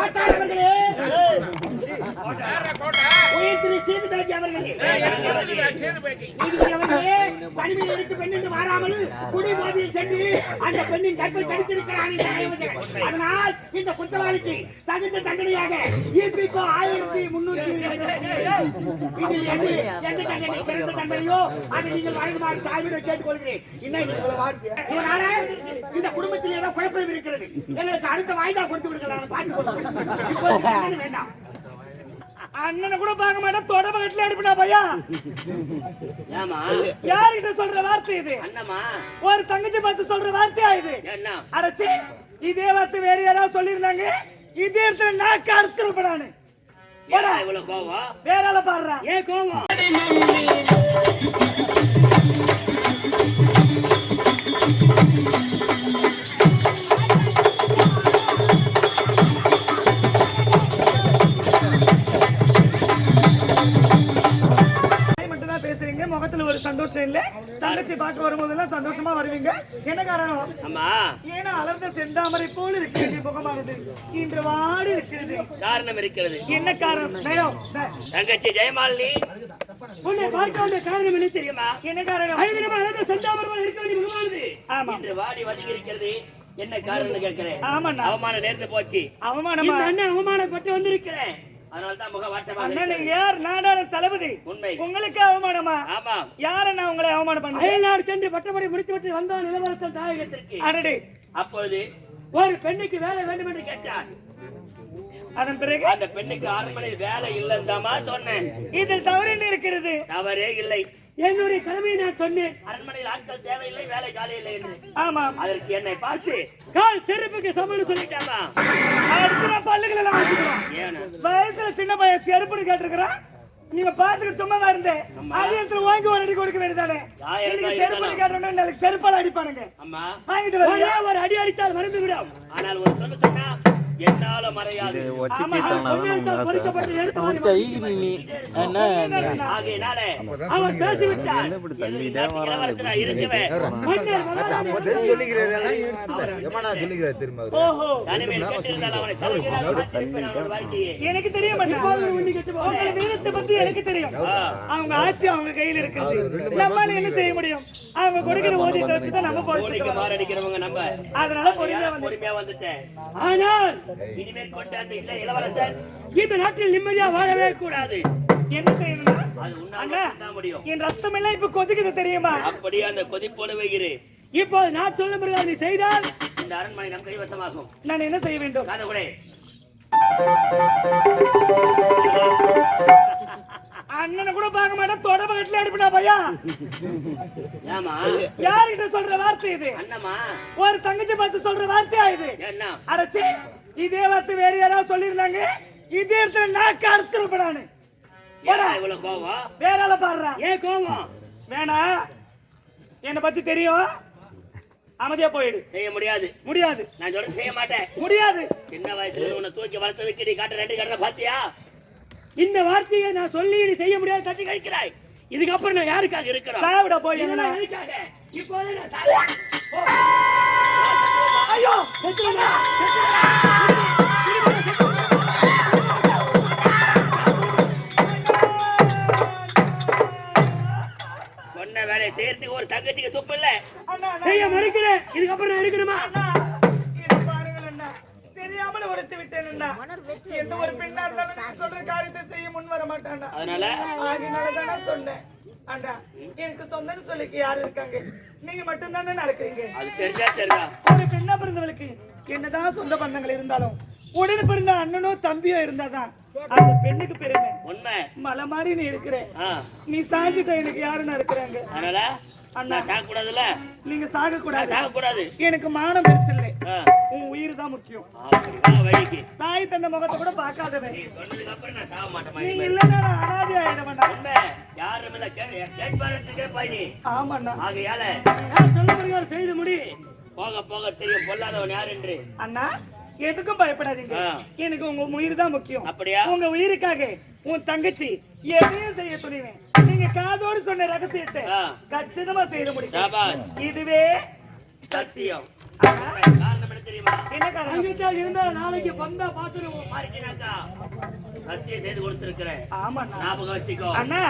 பாட்டாளி அவர்களே யாரா கோட்டை? உயிர் திரு சீதுபேட்டி அவர்களே ஏய், எனக்கு தெரியுதுடா, சேதுபதி. நீதிபதி அவர்களே தனிமையில் இருந்து பெண் என்று மாறாமல் குடி போதையில் சென்று அந்த பெண்ணின் கற்பை கடித்திருக்கிறான் இந்த நயவஞ்சகன். அதனால் இந்த குற்றவாளிக்கு தகுந்த தண்டனையாக ஈபிகோ ஆயிரத்தி முன்னூத்தி இதில் எது எந்த தண்டனை சிறந்த தண்டனையோ அதை நீங்கள் வழங்குமாறு கேட்டுக்கொள்கிறேன் என்ன இவ்வளவு வார்த்தை? இதனால இந்த குடும்பத்தில் ஏதோ குழப்பம் இருக்கிறது எங்களுக்கு அடுத்த வாய்தா கொடுத்து விடுங்கள் பார்த்து கொள்ளுங்கள் இப்போதைக்கு தண்டனை வேண்டாம் அண்ணனை கூட பார்க்க மாட்டேன். தொடர்பு கட்டில அனுப்பினா பையா? யாருகிட்ட சொல்ற வார்த்தை இது? ஒரு தங்கச்சி பார்த்து சொல்ற வார்த்தையா இது? அடைச்சி இதே வார்த்தை வேற யாராவது சொல்லியிருந்தாங்க? இதே இடத்துல நான் கருத்துருப்ப நானு. ஏடா இவ்வளவு கோவம்? வேற ஆள பாடுறா. ஏன் கோவம்? சந்தோஷம் இல்ல. தங்கச்சி பார்க்க வரும்போதெல்லாம் சந்தோஷமா வருவீங்க. என்ன காரணம்? ஏன்னா அலர்ந்த செந்தாமரை போல் இருக்கிறது முகமானது இன்று வாடி இருக்கிறது. காரணம் இருக்கிறது. என்ன காரணம்? தங்கச்சி ஜெயமாலினி. உன்னை பார்க்க வேண்டிய காரணம் என்ன தெரியுமா? என்ன காரணம்? ஐந்து அழகு செந்தாமரம் இருக்க வேண்டிய முகமானது ஆமா. இன்று வாடி வதங்கி இருக்கிறது. என்ன காரணம்னு கேட்கிறேன். அவமானம் நேர்ந்து போச்சு. அவமானமா? அவமானப்பட்டு வந்திருக்கிறேன். அதனால தான் முக வாட்டமாக அண்ணா இருக்கிறது. நீங்க யார் நாடாள தளபதி. உண்மை. உங்களுக்கு அவமானமா? ஆமா. யார நான் உங்களை அவமானம் பண்ணேன் அயல்நாடு சென்று பட்டப்படி முடித்து விட்டு வந்தான் இளவரசன் தாயகத்திற்கு. அடடே. அப்பொழுது ஒரு பெண்ணுக்கு வேலை வேண்டும் என்று கேட்டார். அதன் பிறகு? அந்த பெண்ணுக்கு அரண்மனையில் வேலை இல்லைந்தாமா சொன்னேன். இதில் தவறு என்ன இருக்கிறது? தவறே இல்லை. என்னுடைய கடமையை நான் சொன்னேன். அரண்மனையில் ஆட்கள் தேவையில்லை வேலை காலை இல்லை என்று. ஆமா. அதற்கு என்னை பார்த்து கால் செருப்புக்கு சமன்னு சொல்லிட்டாமா? அடுத்த பல்லுகளை வச்சுக்கிறோம் ஏன்னு வயசுல சின்ன பையன் செருப்புன்னு கேட்டிருக்கிறான். நீங்க பாத்துக்கிட்டு சும்மா தான் இருந்தேன். அதே இடத்துல வாங்கி ஒரு அடி கொடுக்க வேண்டியதானே? செருப்புன்னு கேட்டோம்னா நாளைக்கு செருப்பால அடிப்பானுங்க. வாங்கிட்டு ஒரு அடி அடித்தால் மறந்து விடும். ஆனால் ஒரு சொல்லு சொன்னா என்னால மறையாது. அவன் பேசிவிட்டான். எனக்கு தெரியும் வீரத்தை பத்தி எனக்கு தெரியும். அவங்க ஆட்சி அவங்க கையில இருக்குது நம்மால என்ன செய்ய முடியும்? அவங்க கொடுக்கிற ஓதியத்தை வச்சு தான் நம்ம போயிட்டு மாரடிக்கிறவங்க நம்ம. அதனால பொறுமையா பொறுமையா வந்துட்டேன்? ஆனால் இனிமேல் கொண்ட அந்த இல்ல இளவரசர். இந்த நாட்டில் நிம்மதியா வாழவே கூடாது. என்ன செய்யணும்னா? அது உன்னால முடியும். என் ரத்தம் எல்லாம் இப்ப கொதிக்குது தெரியுமா? அப்படியே அந்த கொதிப்போடு வைக்கிறேன் இப்போது நான் சொல்ல பிறகு நீ செய்தால் இந்த அரண்மனை நம் கைவசமாகும். நான் என்ன செய்ய வேண்டும்? காதகுடே. அண்ணனை கூட பார்க்க மாட்டேன். தொடர்பு கட்டில அனுப்பினா பையா? ஏமா யாருகிட்ட சொல்ற வார்த்தை இது? அண்ணம்மா. ஒரு தங்கச்சி பார்த்து சொல்ற வார்த்தையா இது? என்ன? அடைச்சி இதே வார்த்தை வேற யாராவது சொல்லியிருந்தாங்க? இதே இடத்துல நான் கருத்துருப்ப நானு. ஏடா இவ்வளவு கோவம்? வேற ஆள பாடுறா. ஏன் கோவம்? வேணா. என்னை பத்தி தெரியும். அமைதியா போயிடு. செய்ய முடியாது. முடியாது. நான் செய்ய மாட்டேன். முடியாது. சின்ன வயசுல உன்னை தூக்கி வளர்த்ததுக்கு நீ காட்ட ரெண்டு கடனை பாத்தியா இந்த வார்த்தையை நான் சொல்லி நீ செய்ய முடியாது தட்டி கழிக்கிறாய். இதுக்கப்புறம் நான் யாருக்காக இருக்கிறோம்? சாவிட போய் யாருக்காக இப்போதே நான். ஐயோ! செத்துடுடா. சொன்ன வேலையை செய்யறதுக்கு ஒரு தங்கச்சிக்கு துப்பு இல்ல? செய்ய மறுக்கிறேன். இதுக்கப்புறம் நான் எடுக்கணுமா அண்ணா இது பாருங்கள் அண்ணா தெரியாமல் உடைத்து விட்டேன் அண்ணா எந்த ஒரு பெண்ணா இருந்தாலும் நீங்க சொல்ற காரியத்தை செய்ய முன் வர மாட்டான்டா. அதனால? சொன்னேன். எனக்கு சொல்லிக்க யாரு இருக்காங்க? நீங்க மட்டும் தானே நடக்கிறீங்க. அது தெரிஞ்சா ஒரு பெண்ணா பிறந்தவளுக்கு என்னதான் சொந்த பந்தங்கள் இருந்தாலும் உடனே பிறந்த அண்ணனோ தம்பியோ இருந்தாதான் அந்த பெண்ணுக்கு பெருமை. உண்மை. மலை மாதிரி நீ இருக்கிற. நீ சாஞ்சிட்ட எனக்கு யாருன்னு இருக்கிறாங்க அதனால? நான் சாக நீங்க சாக கூடாது சாக கூடாது எனக்கு மானம் பெருசு இல்லை. உன் உயிர் தான் முக்கியம். தாய் தந்த முகத்தை கூட பார்க்காதவன் நீ சொன்னதுக்கு அப்புறம் நான் சாக மாட்டேன் நீ. இல்லைன்னா நான் அனாதி ஆயிடுவேன்டா. உண்மை யாரும் இல்ல கேட்பாரு கேட்பாய் நீ. ஆமாண்ணா. ஆகையால சொல்ல பிரகாரம் செய்து முடி. போக போக தெரியும் பொல்லாதவன் யார் என்று. அண்ணா எதுக்கும் பயப்படாதீங்க. எனக்கு உங்க உயிர் தான் முக்கியம். அப்படியா? உங்க உயிருக்காக உன் தங்கச்சி எதையும் செய்ய துணிவேன் நீங்க காதோடு சொன்ன ரகசியத்தை. கச்சிதமா செய்ய முடியும் இதுவே சத்தியம். என்ன காரணம்? இருந்தா நாளைக்கு பந்தா பாத்துருவோம். மாறிக்கினாக்கா சத்தியம் செய்து கொடுத்திருக்கிறேன். ஆமா அண்ணா. ஞாபகம் வச்சுக்கோ. அண்ணா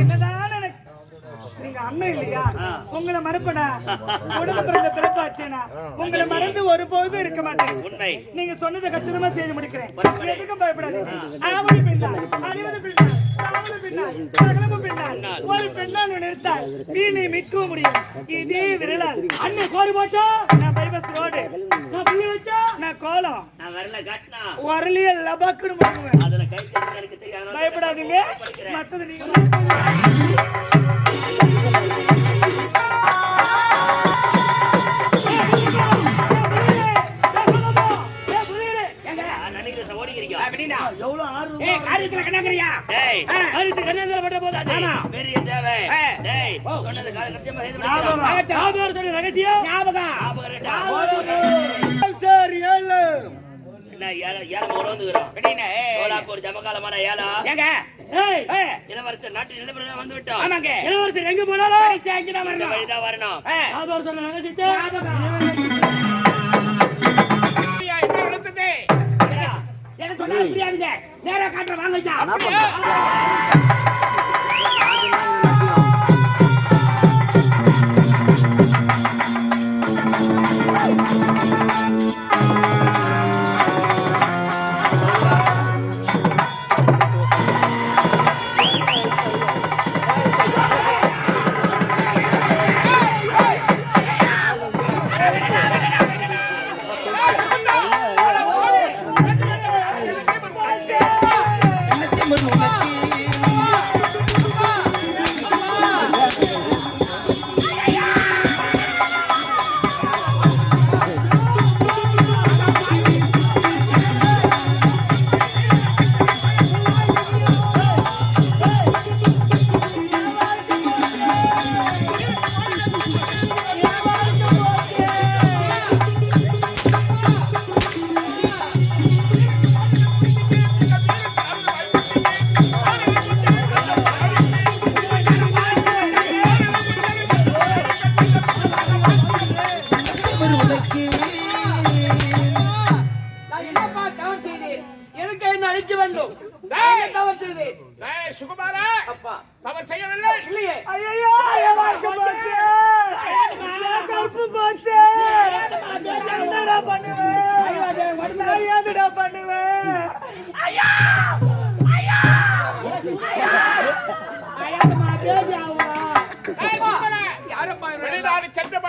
என்னதான் எனக்கு நீங்க அண்ணன் இல்லையா. உங்களை மறப்பனா? உடம்பு பிறந்த பிறப்பாச்சுனா? உங்களை மறந்து ஒருபோதும் இருக்க மாட்டேன். நீங்க சொன்னதை கச்சிதமா செய்து முடிக்கிறேன். எதுக்கும் பயப்படாதீங்க. ஆவணி பெண்ணால் அணிவது பெண்ணால் சாவது பெண்ணால் சகலமும் பெண்ணால் ஒரு பெண்ணால் நிறுத்தால் மீனை மீட்கவும் முடியும். இதே விரலால் அண்ணன் கோடு போட்டா நான் பைபஸ் ரோடு. நான் புள்ளி வச்சா நான் கோலம். நான் வரல கட்டினா. வரலிய லபாக்குன்னு பண்ணுவேன் பயப்படாதீங்க. மத்தது நீங்க ஓடிக்கிறீங்க. அப்படின்னா எவ்வளவு ஆர்வம் ஏய் காரியத்துல கண்ணாங்கறியா டேய் ஆ. அரித்து கண்ணாந்தர பட்ட போதாது. ஆமா. பெரிய தேவை. ஆ. டேய் ஓ. சொன்னது காது கச்சியமா செய்து ஞாபகம். முடிக்கிறேன் ஞாபகம். சொன்ன ரகசியம். ஞாபகம். ஞாபகம் இருக்கா? சரி ஏழு. என்ன ஏல ஏல ஒரு வந்துகிறோம் அப்படின்னா சோலாப்பூர் ஜமகாலமான ஏலா ஏங்க. ஏய் ஏய். இளவரசர் நாட்டு நிலப்பரம் வந்து விட்டோம். ஆமாங்க. இளவரசர் எங்க போனாலும் வரணும். வரணும். சொன்னா புரியாதுங்க நேரா காட்டுற வாங்க ஐயா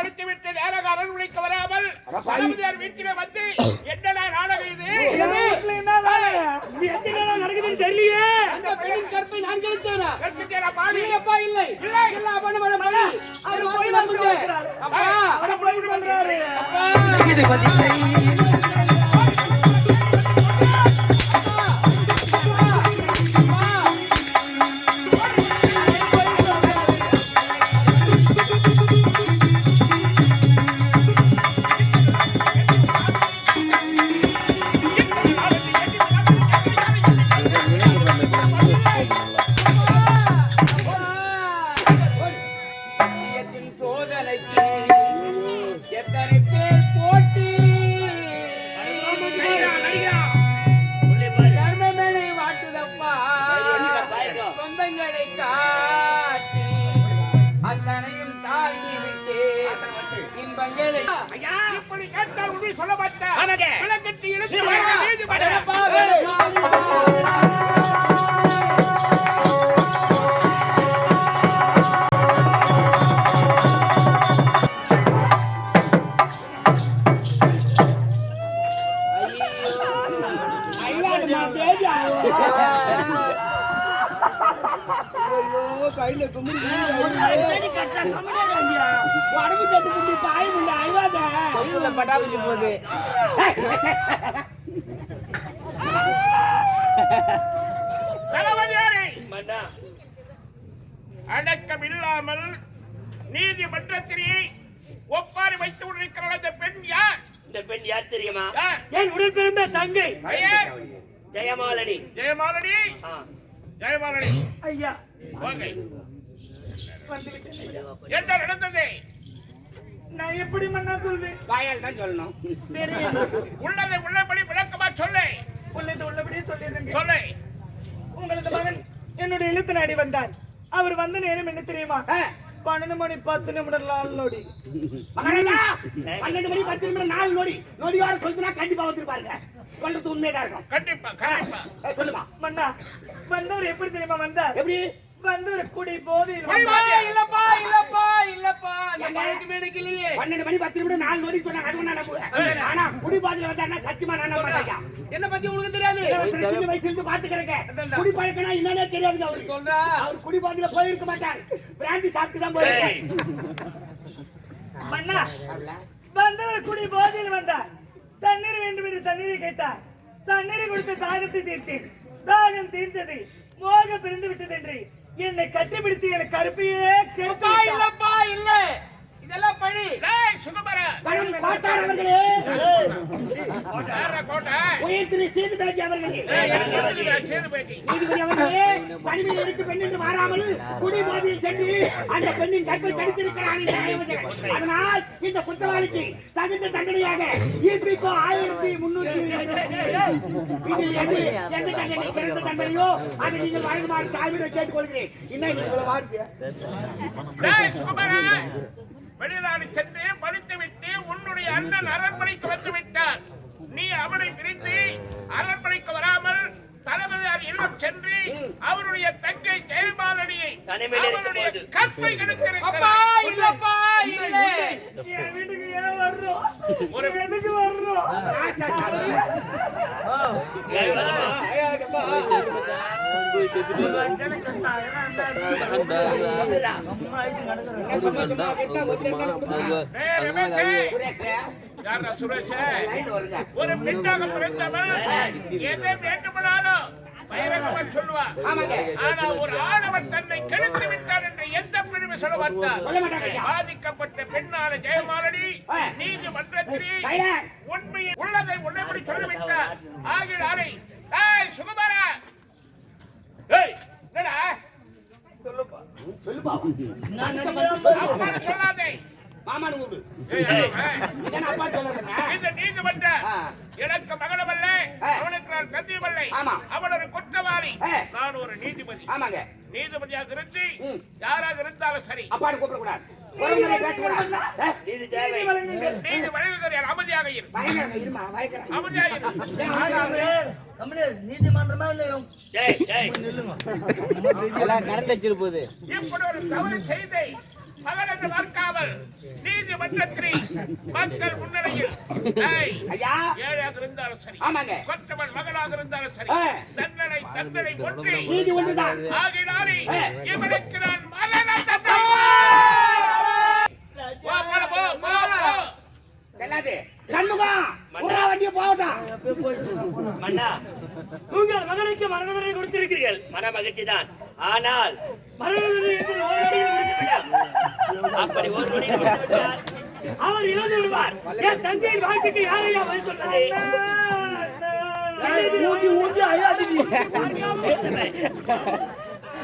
வெளிநாடு சென்று படித்து விட்டு நேரகாரன் விழிக்க வராமல் தளபதியார் வீட்டிலே வந்து என்னடா நாடகம் இது? நடக்குதுன்னு தெரியலையே. அந்த பெண்ணின் கற்பை நான் கழித்தேனா? கட்சித்தேரா பாடி இல்லை. இல்லை. இல்ல பண்ண அவர் போய் வந்து அப்பா அவரை போய் சொல்றாரு. சத்தியத்தின் இப்படி கேட்டால் உண்மை சொல்ல மாட்டேன். விளக்கட்டி இழுத்து வர நீதிபதி. உடம்பு தட்டு புண்டி பாய் முண்டி ஐவாத தளபதியாரே, மன்னா, அடக்கம் இல்லாமல் நீதிமன்றத்திலே ஒப்பாரி வைத்து கொண்டிருக்கிற அந்த பெண் யார்? இந்த பெண் யார் தெரியுமா? என் உடன் பிறந்த தங்கை. ஜெயமாலனி. ஜெயமாலனி. ஜெயமாலனி. ஐயா. வாங்க வந்து விட்டேன் ஐயா. என்ன நடந்தது? நான் எப்படி மன்னா சொல்வேன்? வாயால் தான் சொல்லணும். தெரியும் உள்ளதை உள்ளபடி விளக்கமா சொல்லு. உள்ளது உள்ளபடியே சொல்லிடுங்க. சொல்லு. உங்களது மகன் என்னுடைய இழுத்து நாடி வந்தார். அவர் வந்த நேரம் என்ன தெரியுமா. பன்னெண்டு மணி பத்து நிமிடம் நாலு நொடி. பன்னெண்டு மணி பத்து நிமிடம் நாலு நொடி. நொடியோட சொல்லுனா கண்டிப்பா வந்துருப்பாருங்க சொல்றது உண்மையதான் இருக்கும். கண்டிப்பா சொல்லுமா. மன்னா வந்தவர் எப்படி தெரியுமா வந்தார்? எப்படி? குடி. போதை. இல்லப்பா இல்லப்பா அந்த பன்னெண்டு மணி பத்து நிமிடம் நாலு நொடி சொன்னாங்க. அது நான் நம்புவேன். ஆனா குடிபாதையில வந்தாருன்னா சத்தியமா நான் நம்ப மாட்டேன்? என்ன பத்தி உங்களுக்கு தெரியாது. சின்ன வயசுல இருந்து பாத்துக்கிறேன் குடி பழக்கம்னா என்னன்னே சொல்றா. அவர் குடிபாதையில போயிருக்க மாட்டார். பிராந்தி சாப்பிட்டு தான் போயிருக்காரு. மன்னா வந்தவர் குடி போதையில் வந்தார். தண்ணீர் வேண்டும் என்று தண்ணீரை கேட்டார். தண்ணீரை கொடுத்து தாகத்தை தீர்த்தேன். தாகம் தீர்ந்தது மோக பிரிந்து விட்டது என்று என்னை கட்டிப்பிடித்து எனக்கு கருப்பையே கெடுத்தா இல்லப்பா இல்லை. இதெல்லாம் பழி கோட்டார் அவர்களே. அவர்களே. நீதிபதி அவர்களே தனிமையில் பெண் என்று மாறாமல் சென்று அந்த பெண்ணின் கற்பை இந்த நயவஞ்சகன். அதனால் இந்த குற்றவாளிக்கு தகுந்த தண்டனையாக ஈபிகோ ஆயிரத்தி முன்னூத்தி இதில் எது எந்த தண்டனை சிறந்த தண்டனையோ அதை நீங்கள் வழங்குமாறு தாழ்மையை கேட்டுக்கொள்கிறேன். இன்னும் இவ்வளவு வார்த்தை? வெளிநாடு சென்று படித்து விட்டு உன்னுடைய அண்ணன் அரண்மனைக்கு வந்து விட்டார் நீ அவனை பிரிந்து அரண்மனைக்கு வராமல் தளபதியார் இல்லம் சென்று அவருடைய தங்கை ஜெயமாலனியை அவருடைய. கற்பை அப்பா வர்றோம். எதுக்கு வர்றோம்? ஒரு பெண்ணாக பிறந்தவன். எதை வேண்டுமானாலும் பாதிக்கப்பட்ட பெண்ணான ஜெயமாலனி ஆ. நீதிமன்றத்தில். உண்மையை உள்ளதை உள்ளபடி சொல்லிவிட்டார். ஏய் சுகுமாரா. சொல்லுப்பா. அப்பான்னு சொல்லாதே. மாமானு கூப்பிடு. ஏய், ஏய், இதான அப்பா நீதிமன்றம் ஆ. எனக்கு மகனமல்ல. ஆ. அவனுக்கு நான் சத்தியமல்ல ஆமா. அவன் ஒரு குற்றவாளி. நான் ஒரு நீதிபதி. ஆமாங்க. நீதிபதியாக இருந்து. யாராக இருந்தாலும் சரி. அப்பான்னு கூப்பிடக்கூடாது. நீதிமன்றமா இல்லையோ? டேய் இப்படி ஒரு தவறு செய்தை என்று பார்க்காமல் நீதிமன்றத்தில் மக்கள் ஐயா. ஏழையாக இருந்தாலும் சரி ஆமாங்க. கொற்றவன் மகனாக இருந்தாலும் சரி. தண்டனை தண்டனை ஒன்றி. நீதி ஒன்றுதான். ஆகினாரே. இவனுக்கு நான் மரண தண்டனை. போ, போ, போ, போ, போ. செல்லாது. சண்முகம் உடா வண்டியை போகட்டும். மன்னா உங்கள் மகனுக்கு மரண தண்டனை கொடுத்திருக்கிறீர்கள். மன மகிழ்ச்சி தான் ஆனால் மரண தண்டனை அப்படி ஒரு அவர் இறந்து விடுவார். என் தந்தையின் வாழ்க்கைக்கு யாரையா பதில் சொன்னது ஊட்டி ஊட்டி அழாதீங்க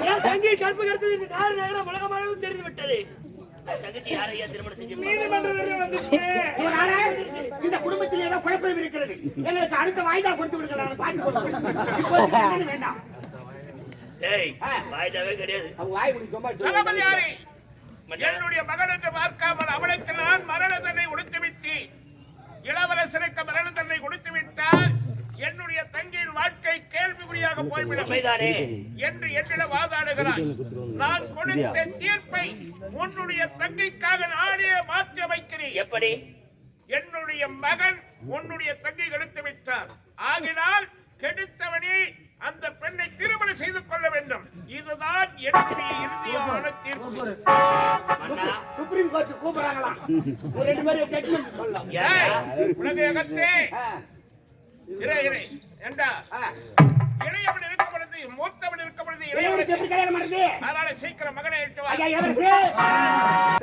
என் தங்கை கற்பு கிடைத்தது என்று நாலு நகரம் உலகம் அளவு தெரிந்து விட்டது. என் தங்கச்சி யாரையா திருமணம் செஞ்சு நீதிமன்றத்தில் வந்துச்சு. இதனால இந்த குடும்பத்தில் ஏதோ குழப்பம் இருக்கிறது. எங்களுக்கு அடுத்த வாய்தா கொடுத்து விடுங்க பார்த்து வேண்டாம். வாய்தாவே கிடையாது. என்னுடைய மகன் என்று பார்க்காமல் அவனுக்கு நான் மரண தண்டனை கொடுத்து விட்டேன் இளவரசருக்கு மரண தண்டனை கொடுத்து விட்டால் என்னுடைய தங்கையின் வாழ்க்கை கேள்விக்குறியாக போய்விடும் என்று என்னிடம் வாதாடுகிறார் நான் கொடுத்த தீர்ப்பை உன்னுடைய தங்கைக்காக நானே மாற்றி அமைக்கிறேன். எப்படி? என்னுடைய மகன் உன்னுடைய தங்கை கெடுத்து விட்டார் ஆகினால் கெடுத்தவனே அந்த பெண்ணை திருமணம் செய்து கொள்ள வேண்டும். இதுதான் என்னுடைய இறுதியான தீர்ப்பு. சுப்ரீம் கோர்ட் கூப்பிடுறாங்களாம் ஒரு ரெண்டு ஜட்மெண்ட் சொல்லலாம். உலகத்தே. இரு இரு ஏண்டா. இளையவன் இருக்கும் பொழுது மூத்தவன் இருக்கும் பொழுது இளையவன் எப்படி கல்யாணம் பண்ணுறது அதனால சீக்கிரம் மகனை இட்டு வா.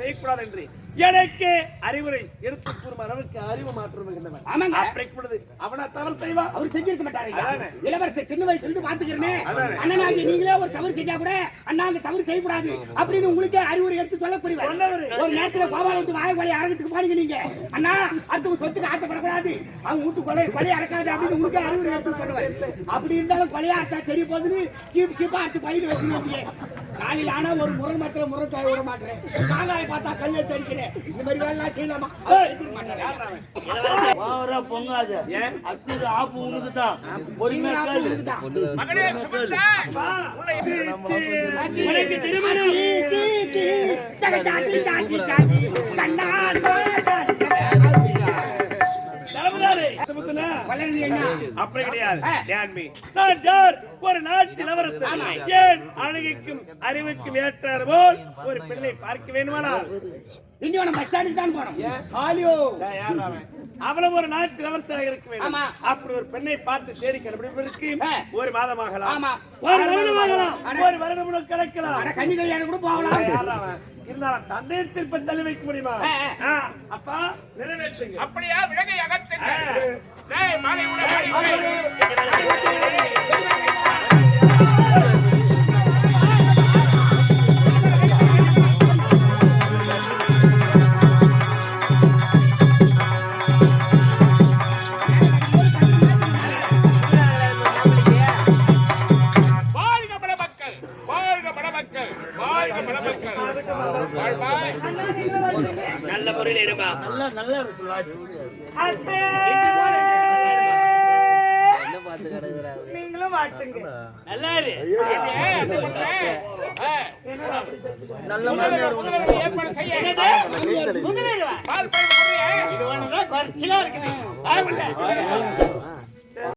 செய்யக்கூடாது என்று. எனக்கு அறிவுரை. எடுத்து கூறும் அளவுக்கு அறிவு மாற்றம் ஆமாங்க. அப்படிப்பட்டது அவனா தவறு செய்வான் அவர் செஞ்சிருக்க அதானே. இளவரசர் சின்ன வயசுல இருந்து பாத்துக்கிறேன். அண்ணனாகி நீங்களே ஒரு தவறு செஞ்சா கூட அண்ணா அந்த தவறு செய்யக்கூடாது அப்படின்னு உங்களுக்கே அறிவுரை எடுத்து சொல்லக்கூடியவர். சொன்னவரு. ஒரு நேரத்துல கோபால விட்டு வாய கொலை அரங்கத்துக்கு போனீங்க நீங்க. அண்ணா அடுத்தவங்க சொத்துக்கு ஆசைப்படக்கூடாது. அவங்க வீட்டு கொலை கொலை அடக்காது அப்படின்னு உங்களுக்கு அறிவுரை எடுத்து சொல்லுவார். அப்படி இருந்தாலும் கொலையா அறுத்தா தெரிய போகுதுன்னு சீப் சீப்பா அடுத்து பயிர் வச்சுருவீங்க காலையில் ஆனா ஒரு முருங்கை முருங்காய் விட மாட்டேன். மாங்காய் பார்த்தா கல்லை தெரிக்கிறேன் இந்த மாதிரி வேலை செய்யலாமா? பொங்காத. ஏன்? அடுத்தது ஆப்பு உனக்கு தான். பொறுமையா சீக்கிரம் வளர்ந்து என்ன? அப்படி கிடையாது. நான் யார் ஒரு நாட்டு இளவரசர் ஏன் அழகுக்கும் அறிவுக்கும் ஏற்றார் போல் ஒரு பெண்ணை பார்க்க வேண்டுமானால் திண்டிவனம் பஸ் ஸ்டாண்டுக்கு தான் போனோம். அவன்? அவளும் ஒரு நாட்டு இளவரசராக இருக்க வேண்டும். அப்படி ஒரு பெண்ணை பார்த்து தேடி கண்டுபிடிப்பதற்கு. ஒரு மாதமாகலாம் ஆமா. ஒரு வருடமாகலாம் அட. ஒரு வருடம் கிடக்கலாம் அட, கன்னி கல்யாணம் கூட போகலாம். யார் அவன்? இருந்தாலும் தந்தையை திருப்ப தள்ளி வைக்க முடியுமா அப்பா நிறைவேற்றுங்க அப்படியா விலகை அகற்றுங்க நல்ல முறையில் இருமா நல்லா நல்லா இருக்கு சொல்லுவாச்சு அத்தே! நீங்களும் மாட்டுங்க நல்லா இரு. நல்ல மாமியார் பால்? இது ஒண்ணுதான் குறைச்சலா?